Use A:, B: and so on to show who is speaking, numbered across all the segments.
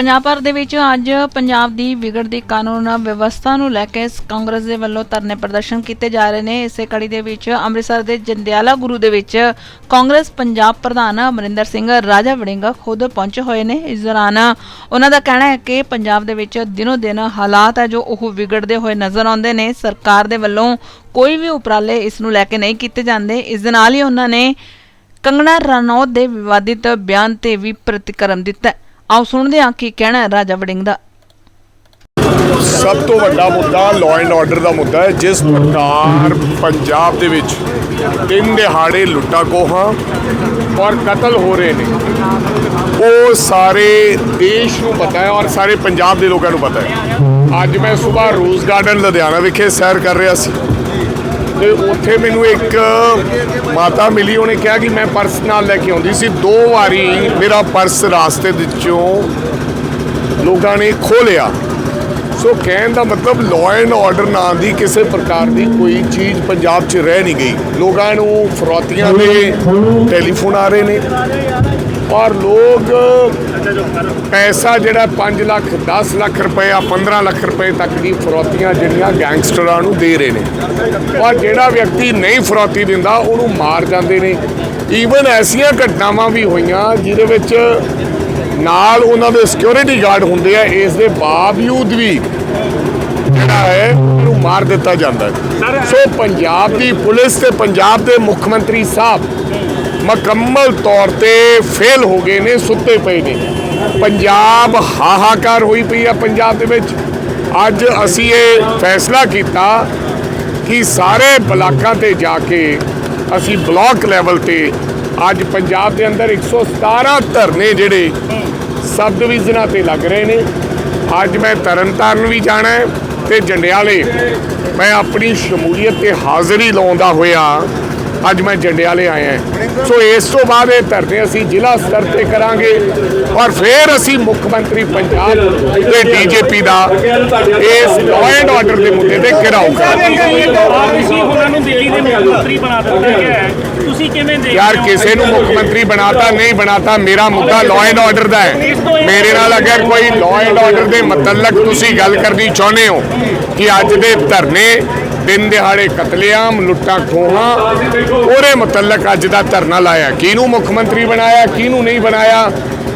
A: ਪੰਜਾਬ ਭਰ ਦੇ ਵਿੱਚ ਅੱਜ ਪੰਜਾਬ ਦੀ ਵਿਗੜਦੀ ਕਾਨੂੰਨ ਵਿਵਸਥਾ ਨੂੰ ਲੈ ਕੇ ਕਾਂਗਰਸ ਦੇ ਵੱਲੋਂ ਧਰਨੇ ਪ੍ਰਦਰਸ਼ਨ ਕੀਤੇ ਜਾ ਰਹੇ ਨੇ। ਇਸੇ ਕੜੀ ਦੇ ਵਿੱਚ ਅੰਮ੍ਰਿਤਸਰ ਦੇ ਜੰਡਿਆਲਾ ਗੁਰੂ ਦੇ ਵਿੱਚ ਕਾਂਗਰਸ ਪੰਜਾਬ ਪ੍ਰਧਾਨ ਅਮਰਿੰਦਰ ਸਿੰਘ ਰਾਜਾ ਵੜਿੰਗ ਖੁਦ ਪਹੁੰਚੇ ਹੋਏ ਨੇ। ਇਸ ਦੌਰਾਨ ਉਹਨਾਂ ਦਾ ਕਹਿਣਾ ਹੈ ਕਿ ਪੰਜਾਬ ਦੇ ਵਿੱਚ ਦਿਨੋ ਦਿਨ ਹਾਲਾਤ ਹੈ ਜੋ ਉਹ ਵਿਗੜਦੇ ਹੋਏ ਨਜ਼ਰ ਆਉਂਦੇ ਨੇ। ਸਰਕਾਰ ਦੇ ਵੱਲੋਂ ਕੋਈ ਵੀ ਉਪਰਾਲੇ ਇਸ ਨੂੰ ਲੈ ਕੇ ਨਹੀਂ ਕੀਤੇ ਜਾਂਦੇ। ਇਸ ਦੇ ਨਾਲ ਹੀ ਉਹਨਾਂ ਨੇ ਕੰਗਣਾ ਰਣੌਤ ਦੇ ਵਿਵਾਦਿਤ ਬਿਆਨ ਤੇ ਵੀ ਪ੍ਰਤੀਕਰਮ ਦਿੱਤਾ ਆਓ ਸੁਣਦੇ ਹਾਂ ਕੀ ਕਹਿਣਾ ਹੈ ਰਾਜਾ ਵੜਿੰਗ ਦਾ।
B: ਸਭ ਤੋਂ ਵੱਡਾ ਮੁੱਦਾ ਲਾਅ ਐਂਡ ਆਰਡਰ ਦਾ ਮੁੱਦਾ ਹੈ, ਜਿਸ ਪ੍ਰਕਾਰ ਪੰਜਾਬ ਦੇ ਵਿੱਚ ਦਿਨ ਦਿਹਾੜੇ ਲੁੱਟਾਂ ਖੋਹਾਂ ਔਰ ਕਤਲ ਹੋ ਰਹੇ ਨੇ। ਉਹ ਸਾਰੇ ਦੇਸ਼ ਨੂੰ ਪਤਾ ਹੈ ਔਰ ਸਾਰੇ ਪੰਜਾਬ ਦੇ ਲੋਕਾਂ ਨੂੰ ਪਤਾ ਹੈ। ਅੱਜ ਮੈਂ ਸਵੇਰ ਰੋਜ਼ ਗਾਰਡਨ ਲੁਧਿਆਣਾ ਵਿਖੇ ਸੈਰ ਕਰ ਰਿਹਾ ਸੀ। ਤੇ ਉੱਥੇ ਮੈਨੂੰ ਇੱਕ ਮਾਤਾ ਮਿਲੀ ਉਹਨੇ ਕਿਹਾ ਕਿ ਮੈਂ ਪਰਸ ਨਾਲ ਲੈ ਕੇ ਆਉਂਦੀ ਸੀ। ਦੋ ਵਾਰੀ ਮੇਰਾ ਪਰਸ ਰਾਸਤੇ ਵਿੱਚੋਂ ਲੋਕਾਂ ਨੇ ਖੋਹ ਲਿਆ ਸੋ ਕਹਿਣ ਦਾ ਮਤਲਬ ਲਾਅ ਐਂਡ ਆਰਡਰ ਨਾਂ ਦੀ ਕਿਸੇ ਪ੍ਰਕਾਰ ਦੀ ਕੋਈ ਚੀਜ਼ ਪੰਜਾਬ 'ਚ ਰਹਿ ਨਹੀਂ ਗਈ। ਲੋਕਾਂ ਨੂੰ ਫਰੌਤੀਆਂ ਦੇ ਟੈਲੀਫੋਨ ਆ ਰਹੇ ਨੇ। ਔਰ ਲੋਕ ਪੈਸਾ ਜਿਹੜਾ 5 ਲੱਖ 10 ਲੱਖ ਰੁਪਏ 15 ਲੱਖ ਰੁਪਏ ਤੱਕ ਦੀ ਫਰੌਤੀਆਂ ਜਿਹੜੀਆਂ ਗੈਂਗਸਟਰਾਂ ਨੂੰ ਦੇ ਰਹੇ ਨੇ। ਔਰ ਜਿਹੜਾ ਵਿਅਕਤੀ ਨਹੀਂ ਫਰੌਤੀ ਦਿੰਦਾ ਉਹਨੂੰ ਮਾਰ ਜਾਂਦੇ ਨੇ। ਈਵਨ ਐਸੀਆਂ ਘਟਨਾਵਾਂ ਵੀ ਹੋਈਆਂ ਜਿਹਦੇ ਵਿੱਚ ਨਾਲ ਉਹਨਾਂ ਦੇ ਸਿਕਿਉਰਿਟੀ ਗਾਰਡ ਹੁੰਦੇ ਆ ਇਸ ਦੇ ਬਾਵਜੂਦ ਵੀ ਜਿਹੜਾ ਹੈ ਉਹਨੂੰ ਮਾਰ ਦਿੱਤਾ ਜਾਂਦਾ ਸੋ ਪੰਜਾਬ ਦੀ ਪੁਲਿਸ ਤੇ ਪੰਜਾਬ ਦੇ ਮੁੱਖ ਮੰਤਰੀ ਸਾਹਿਬ ਮੁਕੰਮਲ ਤੌਰ ਤੇ ਫੇਲ ਹੋ ਗਏ ਨੇ, ਸੁੱਤੇ ਪਏ ਨੇ। ਪੰਜਾਬ ਹਾਹਾਕਾਰ ਹੋਈ ਪਈ ਆ ਪੰਜਾਬ ਦੇ ਵਿੱਚ। ਅੱਜ ਅਸੀਂ ਇਹ ਫੈਸਲਾ ਕੀਤਾ ਕਿ ਸਾਰੇ ਬਲਾਕਾਂ ਤੇ ਜਾ ਕੇ ਅਸੀਂ ਬਲਾਕ ਲੈਵਲ ਤੇ ਅੱਜ ਪੰਜਾਬ ਦੇ ਅੰਦਰ 117 ਧਰਨੇ ਜਿਹੜੇ ਸਬ ਡਿਵੀਜ਼ਨਾਂ ਤੇ ਲੱਗ ਰਹੇ ਨੇ। ਅੱਜ ਮੈਂ ਤਰਨਤਾਰਨ ਵੀ ਜਾਣਾ ਹੈ ਤੇ ਜੰਡਿਆਲੇ ਮੈਂ ਆਪਣੀ ਸ਼ਮੂਲੀਅਤ ਤੇ ਹਾਜ਼ਰੀ ਲਾਉਂਦਾ ਹੋਇਆ ਅੱਜ ਮੈਂ ਜੰਡਿਆਲੇ ਆਇਆ ਸੋ ਇਸ ਤੋਂ ਬਾਅਦ ਇਹ ਧਰਨੇ ਅਸੀਂ ਜ਼ਿਲ੍ਹਾ ਸਤਰ ਤੇ ਕਰਾਂਗੇ ਔਰ ਫਿਰ ਅਸੀਂ ਮੁੱਖ ਮੰਤਰੀ ਪੰਜਾਬ ਤੇ ਡੀਜੀਪੀ ਦਾ ਇਸ ਲਾਅ ਐਂਡ ਆਰਡਰ ਦੇ ਮੁੱਦੇ ਤੇ ਘਿਰਾਓ ਕਰਾਂਗੇ।
C: ਤੁਸੀਂ ਉਹਨਾਂ ਨੂੰ ਮੁੱਖ ਮੰਤਰੀ ਬਣਾ ਦਿੱਤਾ ਗਿਆ ਹੈ ਤੁਸੀਂ
B: ਯਾਰ ਕਿਸੇ ਨੂੰ ਮੁੱਖ ਮੰਤਰੀ ਬਣਾਤਾ, ਨਹੀਂ ਬਣਾਤਾ, ਮੇਰਾ ਮੁੱਦਾ ਲਾਅ ਐਂਡ ਆਰਡਰ ਦਾ ਹੈ। ਮੇਰੇ ਨਾਲ ਅਗਰ ਕੋਈ ਲਾਅ ਐਂਡ ਆਰਡਰ ਦੇ ਮਤਲਬ ਤੁਸੀਂ ਗੱਲ ਕਰਨੀ ਚਾਹੁੰਦੇ ਹੋ ਕਿ ਅੱਜ ਦੇ ਧਰਨੇ ਦਿਨ ਦਿਹਾੜੇ ਕਤਲੇਆਮ, ਲੁੱਟਾਂ, ਖੋਹਾਂ। ਉਹਦੇ ਮਤਲਬ ਅੱਜ ਦਾ ਧਰਨਾ ਲਾਇਆ। ਕਿਹਨੂੰ ਮੁੱਖ ਮੰਤਰੀ ਬਣਾਇਆ, ਕਿਹਨੂੰ ਨਹੀਂ ਬਣਾਇਆ,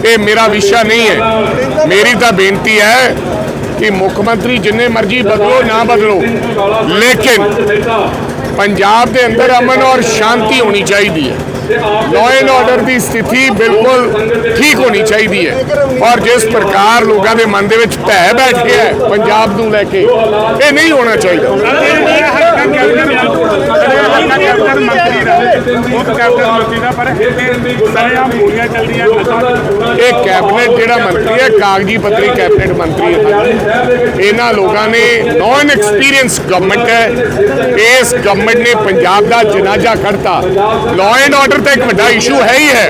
B: ਇਹ ਮੇਰਾ ਵਿਸ਼ਾ ਨਹੀਂ ਹੈ। ਮੇਰੀ ਤਾਂ ਬੇਨਤੀ ਹੈ ਕਿ ਮੁੱਖ ਮੰਤਰੀ ਜਿੰਨੇ ਮਰਜ਼ੀ ਬਦਲੋ, ਨਾ ਬਦਲੋ। ਲੇਕਿਨ ਪੰਜਾਬ ਦੇ ਅੰਦਰ ਅਮਨ ਔਰ ਸ਼ਾਂਤੀ ਹੋਣੀ ਚਾਹੀਦੀ ਹੈ। ਲਾਅ ਐਂਡ ਆਰਡਰ ਦੀ ਸਥਿਤੀ ਬਿਲਕੁਲ ਠੀਕ ਹੋਣੀ ਚਾਹੀਦੀ ਹੈ। ਔਰ ਜਿਸ ਪ੍ਰਕਾਰ ਲੋਕਾਂ ਦੇ ਮਨ ਦੇ ਵਿੱਚ ਭੈ ਬੈਠ ਗਿਆ ਪੰਜਾਬ ਨੂੰ ਲੈ ਕੇ, ਇਹ ਨਹੀਂ ਹੋਣਾ ਚਾਹੀਦਾ।
C: ਮੰਤਰੀ ਰਹੇ ਮੁੱਖ ਕੈਬਨਿਟ ਮੰਤਰੀ ਦਾ ਪਰ ਸਾਰਿਆਂ ਗੋਲੀਆਂ ਚੱਲਦੀਆਂ
B: ਇਹ ਕੈਬਨਿਟ ਜਿਹੜਾ ਮੰਤਰੀ ਹੈ ਕਾਗਜੀ ਪੱਤਰੀ ਕੈਬਨਿਟ ਮੰਤਰੀ ਹੈ ਇਹਨਾਂ ਲੋਕਾਂ ਨੇ ਨੌਨ ਐਕਸਪੀਰੀਅੰਸ ਗਵਰਨਮੈਂਟ ਹੈ ਇਸ ਗਵਰਨਮੈਂਟ ਨੇ ਪੰਜਾਬ ਦਾ ਜਨਾਜ਼ਾ ਕੱਢਤਾ ਲਾਅ ਐਂਡ ਆਰਡਰ ਤਾਂ ਇੱਕ ਵੱਡਾ ਇਸ਼ੂ ਹੈ ਹੀ ਹੈ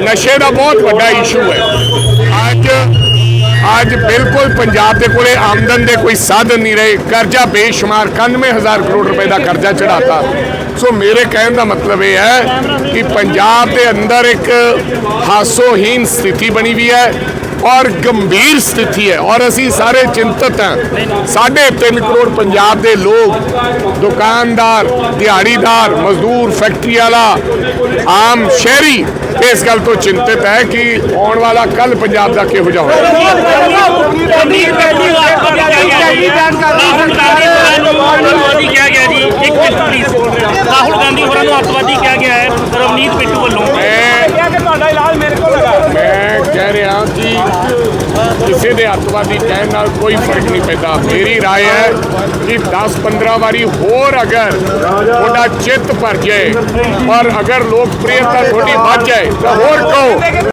B: ਨਸ਼ੇ ਦਾ ਬਹੁਤ ਵੱਡਾ ਇਸ਼ੂ ਹੈ ਅੱਜ ਬਿਲਕੁਲ ਪੰਜਾਬ ਦੇ ਕੋਲੇ ਆਮਦਨ ਦੇ ਕੋਈ ਸਾਧਨ ਨਹੀਂ ਰਹੇ। ਕਰਜ਼ਾ ਬੇਸ਼ੁਮਾਰ 91000 ਕਰੋੜ ਰੁਪਏ ਦਾ ਕਰਜ਼ਾ ਚੜਾਤਾ ਸੋ ਮੇਰੇ ਕਹਿਣ ਦਾ ਮਤਲਬ ਇਹ ਹੈ ਕਿ ਪੰਜਾਬ ਦੇ ਅੰਦਰ ਇੱਕ ਹਾਸੋਹੀਨ ਸਥਿਤੀ ਬਣੀ ਵੀ ਹੈ। ਔਰ ਗੰਭੀਰ ਸਥਿਤੀ ਹੈ ਔਰ ਅਸੀਂ ਸਾਰੇ ਚਿੰਤਤ ਹਾਂ। ਸਾਢੇ 3 ਕਰੋੜ ਪੰਜਾਬ ਦੇ ਲੋਕ, ਦੁਕਾਨਦਾਰ, ਦਿਹਾੜੀਦਾਰ, ਮਜ਼ਦੂਰ, ਫੈਕਟਰੀ ਵਾਲਾ, ਆਮ ਸ਼ਹਿਰੀ ਇਸ ਗੱਲ ਤੋਂ ਚਿੰਤਤ ਹੈ ਕਿ ਆਉਣ ਵਾਲਾ ਕੱਲ ਪੰਜਾਬ ਦਾ ਕਿਹੋ ਜਿਹਾ ਹੋਵੇਗਾ
C: ਅੱਤਵਾਦੀ ਕਿਹਾ ਗਿਆ ਜੀ ਇੱਕ ਮਿੰਟ ਪਲੀਜ਼ ਰਾਹੁਲ ਗਾਂਧੀ ਹੋਰਾਂ ਨੂੰ ਅੱਤਵਾਦੀ ਕਿਹਾ ਗਿਆ ਹੈ ਰਵਨੀਤ ਬਿੱਟੂ ਵੱਲੋਂ
B: ਮੈਂ ਮੈਂ ਕਹਿ ਰਿਹਾ ਕਿ ਕਿਸੇ ਦੇ ਅੱਤਵਾਦੀ ਕਹਿਣ ਨਾਲ ਕੋਈ ਫਰਕ ਨਹੀਂ ਪੈਂਦਾ ਮੇਰੀ رائے ਹੈ ਕਿ 10-15 ਵਾਰੀ ਹੋਰ ਅਗਰ ਤੁਹਾਡਾ ਚਿੱਤ ਭਰ ਜਾਏ ਪਰ ਅਗਰ ਲੋਕ ਪ੍ਰਿਯਤਾ ਤੁਹਾਡੀ ਵੱਧ ਜਾਏ ਤਾਂ ਹੋਰ ਕਹੋ